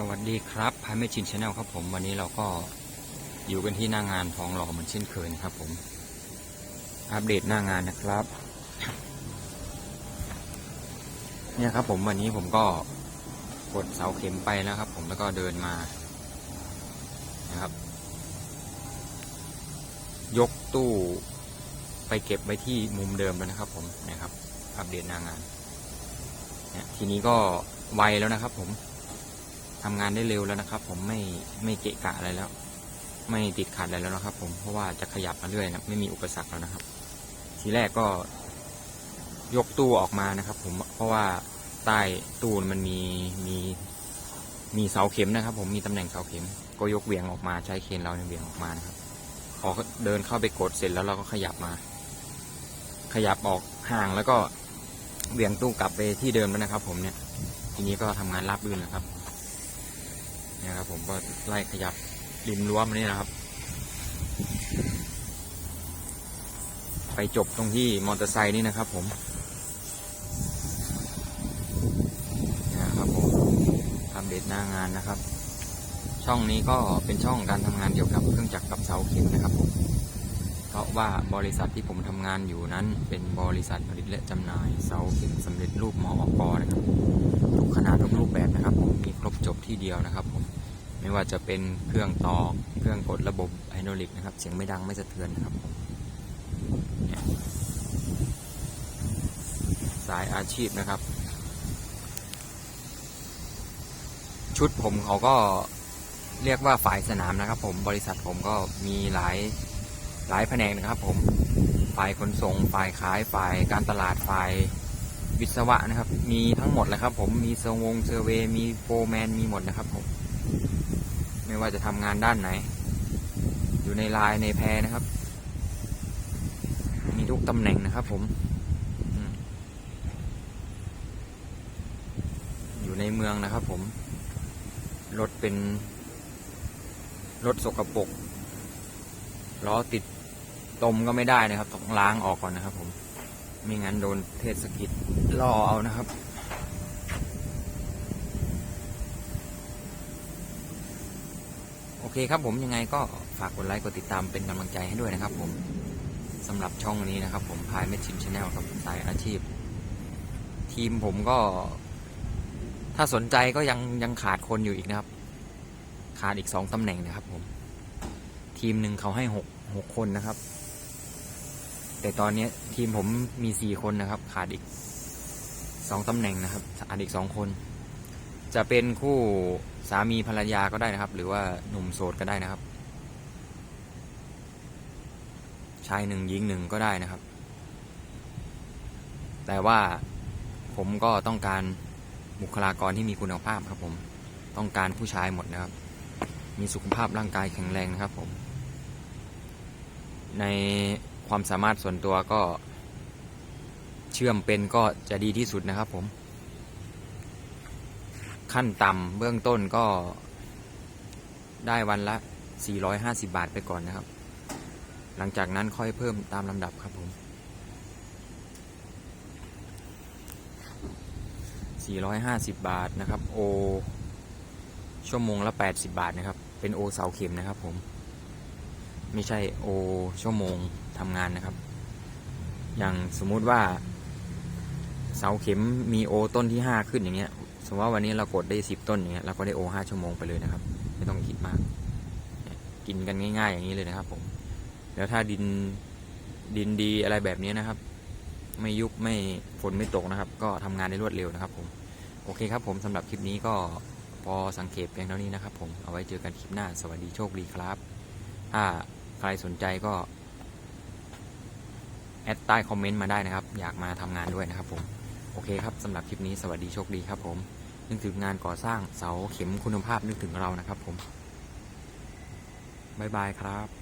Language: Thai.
สวัสดีครับพายไม่ชินชาแนลครับผมวันนี้เราก็อยู่กันที่หน้างานทองหล่อเหมือนเช่นเคยนะครับผม อัปเดตหน้างานนะครับ เนี่ยครับผมวันนี้ผมก็กดเสาเข็มไปแล้วครับ ผมแล้วก็เดินมานะครับ ยกตู้ไปเก็บไว้ที่มุมเดิมแล้วนะครับ ผมนะครับ อัปเดตหน้างานเนี่ยทีนี้ก็ไวแล้วนะครับ ผม ทำงานได้เร็วแล้วนะครับ ผมไม่ไม่เกะกะอะไรแล้ว ไม่ติดขัดอะไรแล้วนะครับ ผมเพราะว่าจะขยับมาเรื่อยนะไม่มีอุปสรรคแล้วนะครับ ทีแรกก็ ยกตู้ออกมานะครับ ผมเพราะว่าใต้ตู้มันมีมีมีเสาเข็มนะครับ ผมมีตำแหน่งเสาเข็ม ก็ยกเวี่ยงออกมาใช้เคนเราเนี่ยเหวี่ยงออกมานะครับพอเดินเข้าไปกดเสร็จแล้วเราก็ขยับมา ขยับออกห่างแล้วก็เวี่ยงตู้กลับไปที่เดิมแล้วนะครับ ผมเนี่ย ทีนี้ก็ทำงานราบรื่นนะครับ นี่ครับผมก็ไล่ขยับริมรั้วมานี่นะครับ ไปจบตรงที่มอเตอร์ไซค์นี่นะครับผมนะครับผมอัปเดตหน้างานนะครับ ช่องนี้ก็เป็นช่องการทำงานเกี่ยวกับเครื่องจักรกับเสาเข็มนะครับผมเพราะว่าบริษัทที่ผมทำงานอยู่นั้น เป็นบริษัทผลิตและจำหน่ายเสาเข็มสำเร็จรูปมออกนะครับ จบที่เดียวนะครับผมไม่ว่าจะเป็นเครื่องตอกเครื่องกดระบบไฮโดรลิกนะครับ เสียงไม่ดังไม่สะเทือนนะครับสายอาชีพนะครับ ชุดผมเขาก็เรียกว่าฝ่ายสนามนะครับ ผมบริษัทผมก็มีหลายหลายแผนกนะครับ ผมฝ่ายขนส่งฝ่ายขายฝ่ายการตลาดฝ่าย วิศวะนะครับ มีทั้งหมดเลยครับ ผมมีเซอร์วงเซอร์เวมีโฟแมนมีหมดนะครับผม ไม่ว่าจะทำงานด้านไหน อยู่ในลายในแพรนะครับ มีทุกตำแหน่งนะครับ ผมอยู่ในเมืองนะครับ ผมรถเป็นรถสกปรกล้อติดตมก็ไม่ได้นะครับ ต้องล้างออกก่อนนะครับผม ไม่งั้นโดนเทศกิจล่อเอานะครับ โอเคครับผมยังไงก็ฝากกดไลค์กดติดตามเป็นกำลังใจให้ด้วยนะครับผมสำหรับช่องนี้นะครับ ผมพายเมชิมชาแนลครับสายอาชีพ ทีมผมก็ ถ้าสนใจก็ยังยังขาดคนอยู่อีกนะครับ ขาดอีกสองตำแหน่งนะครับผม ทีมหนึ่งเขาให้หกหกคนนะครับ แต่ตอนนี้ทีมผมมีสี่คนนะครับ ขาดอีกสองตำแหน่งนะครับขาดอีกสองคน จะเป็นคู่สามีภรรยาก็ได้นะครับ หรือว่าหนุ่มโสดก็ได้นะครับ ชายหนึ่งหญิงหนึ่งก็ได้นะครับ แต่ว่าผมก็ต้องการบุคลากรที่มีคุณภาพครับผมต้องการผู้ชายหมดนะครับ มีสุขภาพร่างกายแข็งแรงนะครับผม ใน ความสามารถส่วนตัวก็เชื่อมเป็นก็จะดีที่สุดนะครับผม ขั้นต่ำเบื้องต้นก็ได้วันละ 450 บาทไปก่อนนะครับ หลังจากนั้นค่อยเพิ่มตามลำดับครับผม 450 บาทนะครับ โอ ชั่วโมงละ 80 บาทนะครับ เป็นโอเสาเข็มนะครับผม ไม่ใช่โอชั่วโมงทำงานนะครับ อย่างสมมุติว่า เสาเข็มมีโอต้นที่ 5 ขึ้นอย่างเงี้ย สมมติว่าวันนี้เรากดได้ 10 ต้นอย่างเงี้ยเราก็ได้โอ5ชั่วโมงไปเลยนะครับ ไม่ต้องคิดมาก กินกันง่าย ๆ อย่างนี้เลยนะครับผม แล้วถ้าดินดินดีอะไรแบบนี้นะครับ ไม่ยุบไม่ฝนไม่ตกนะครับ ก็ทำงานได้รวดเร็วนะครับผม โอเคครับผมสำหรับคลิปนี้ก็พอสังเกตเพียงเท่านี้นะครับผม เอาไว้เจอกันคลิปหน้า สวัสดีโชคดีครับถ้า ใครสนใจก็ แอดใต้คอมเมนต์มาได้นะครับ อยากมาทำงานด้วยนะครับผม โอเคครับสำหรับคลิปนี้สวัสดีโชคดีครับผม นึกถึงงานก่อสร้างเสาเข็มคุณภาพนึกถึงเรานะครับผม บ๊ายบายครับ